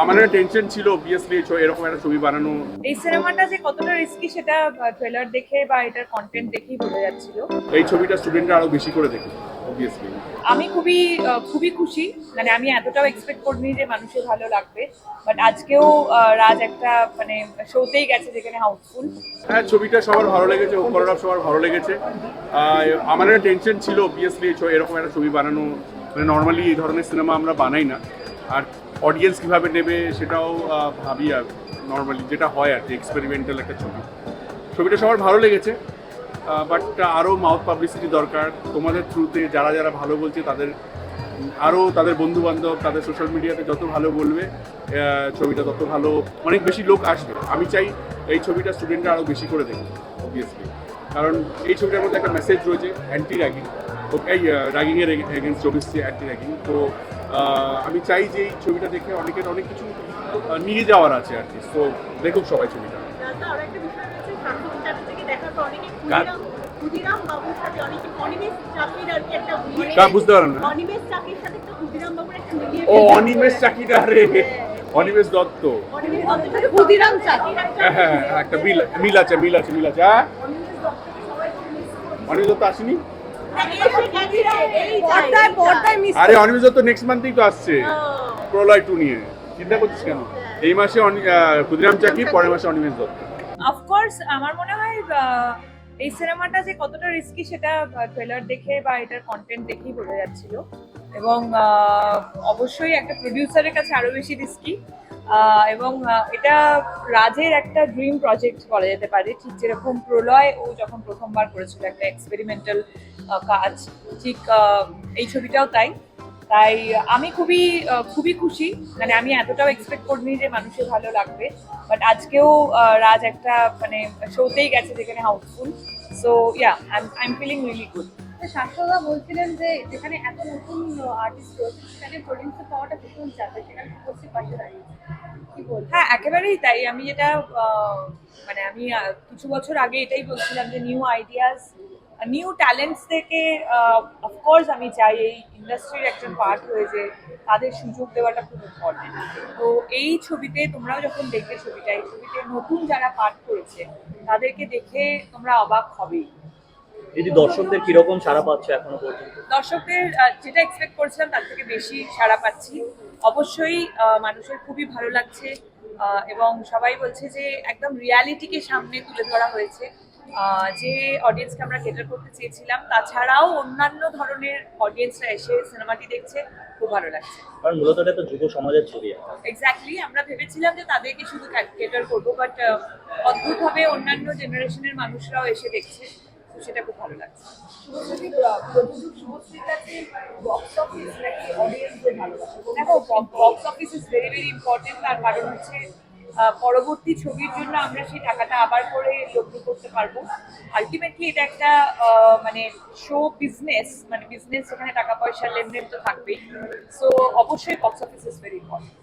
আমার একটা টেনশন ছিল অবভিয়াসলি এরকম একটা ছবি বানানো। এই সিনেমাটা যে কতটা রিস্কি সেটা ট্রেলার দেখে বা এটার কন্টেন্ট দেখেই বোঝা যাচ্ছিল। এই ছবিটা স্টুডেন্টরা আরও বেশি করে দেখে অবভিয়াসলি আমি খুবই খুবই খুশি। মানে আমি এতটাও এক্সপেক্ট করিনি যে মানুষের ভালো লাগবে। বাট আজকেও রাজ একটা মানে শোতেই গেছে যেখানে হাউসফুল হ্যাঁ ছবিটা সবার ভালো লেগেছে ওভারঅল সবার ভালো লেগেছে। আমার একটা টেনশন ছিল অবভিয়াসলি এরকম একটা ছবি বানানো। মানে নর্মালি এই ধরনের সিনেমা আমরা বানাই না। আর অডিয়েন্স কীভাবে নেবে সেটাও ভাবি আর নর্মালি যেটা হয় আর কি এক্সপেরিমেন্টাল একটা ছবি। ছবিটা সবার ভালো লেগেছে বাট আরও মাউথ পাবলিসিটি দরকার। তোমাদের থ্রুতে যারা যারা ভালো বলছে, তাদের আরও তাদের বন্ধু বান্ধব তাদের সোশ্যাল মিডিয়াতে যত ভালো বলবে ছবিটা তত ভালো, অনেক বেশি লোক আসবে। আমি চাই এই ছবিটা স্টুডেন্টরা আরও বেশি করে দেখবে অবভিয়াসলি কারণ এই ছবিটার মধ্যে একটা মেসেজ রয়েছে অ্যান্টি র্যাগিং এই র্যাগিংয়ের এগেনস্ট চব্বিশটি অ্যান্টি র্যাগিং তো আমি চাই যে এই ছবিটা দেখে অনেকের অনেক কিছু নিয়ে যাওয়ার আছে আর কি। তো দেখুক সবাই ছবিটা। কার বুঝতে পারলাম না? ও অনিমেষ রে অনিমেষ দত্ত। অনিমেষ একটা হ্যাঁ হ্যাঁ হ্যাঁ, একটা মিল মিল আছে মিল আছে মিল আছে হ্যাঁ অনিমেষ দত্ত আসেনি? আরে অনিমেষ দত্ত নেক্সট মান্থেই তো আসছে। প্রলয় টু নিয়ে। চিন্তা করছিস কেন? এই মাসে ক্ষুদিরাম চাকি পরের মাসে অনিমেষ দত্ত? অফকোর্স আমার মনে হয় এই সিনেমাটা যে কতটা রিস্কি সেটা ট্রেলার দেখে বা এটার কন্টেন্ট দেখেই বোঝা যাচ্ছিল। এবং অবশ্যই একটা প্রডিউসারের কাছে আরও বেশি রিস্কি এবং এটা রাজের একটা ড্রিম প্রজেক্ট বলা যেতে পারে। ঠিক যেরকম প্রলয় ও যখন প্রথমবার করেছিল একটা এক্সপেরিমেন্টাল কাজ, ঠিক এই ছবিটাও তাই। তাই আমি খুবই খুবই খুশি। মানে আমি এতটাও এক্সপেক্ট করিনি যে মানুষের ভালো লাগবে। বাট আজকেও রাজ একটা মানে শোতেই গেছে যেখানে house full so yeah I am feeling really good Saswata বলছিলেন যে যেখানে এত নতুন আর্টিস্ট রয়েছে, সেখানে প্রডিউসার পাওয়াটা ভীষণ চাপে, সেখানে করতে পাশে হ্যাঁ একেবারেই তাই। আমি যেটা মানে আমি কিছু বছর আগে এটাই বলছিলাম যে নিউ আইডিয়াস নিউ ট্যালেন্টস থেকে অফকোর্স আমি চাই এই ইন্ডাস্ট্রির একজন পার্ট হয়ে যে তাদের সুযোগ দেওয়াটা খুব ইম্পর্টেন্ট তো এই ছবিতে তোমরাও যখন দেখবে ছবিটা, এই ছবিতে নতুন যারা পার্ট করেছে, তাদেরকে দেখে তোমরা অবাক হবেই। যদি দর্শকদের কীরকম সাড়া পাচ্ছ এখনও পর্যন্ত? দর্শকদের যেটা এক্সপেক্ট করছিলাম তার থেকে বেশি সাড়া পাচ্ছি। অবশ্যই মানুষের খুবই ভালো লাগছে এবং সবাই বলছে যে একদম রিয়ালিটিকে সামনে তুলে ধরা হয়েছে। যে অডিয়েন্সকে আমরা কেটার করতে চেয়েছিলাম তাছাড়াও অন্যান্য ধরনের অডিয়েন্সরা এসে সিনেমাটি দেখছে খুব ভালো লাগছে। কারণ মূলত এটা তো যুব সমাজের ছবি এক্স্যাক্টলি আমরা ভেবেছিলাম যে তাদেরকে শুধু কেটার করব বাট অদ্ভুতভাবে অন্যান্য জেনারেশনের মানুষরাও এসে দেখছে। তো সেটা খুব ভালো লাগছে। দেখো box office is very very important তার কারণ হচ্ছে পরবর্তী ছবির জন্য আমরা সেই টাকাটা আবার করে লগ্ন করতে পারব। আলটিমেটলি এটা একটা মানে শো বিজনেস মানে বিজনেস যেখানে টাকা পয়সার লেনদেন তো থাকবেই। সো অবশ্যই box office is very important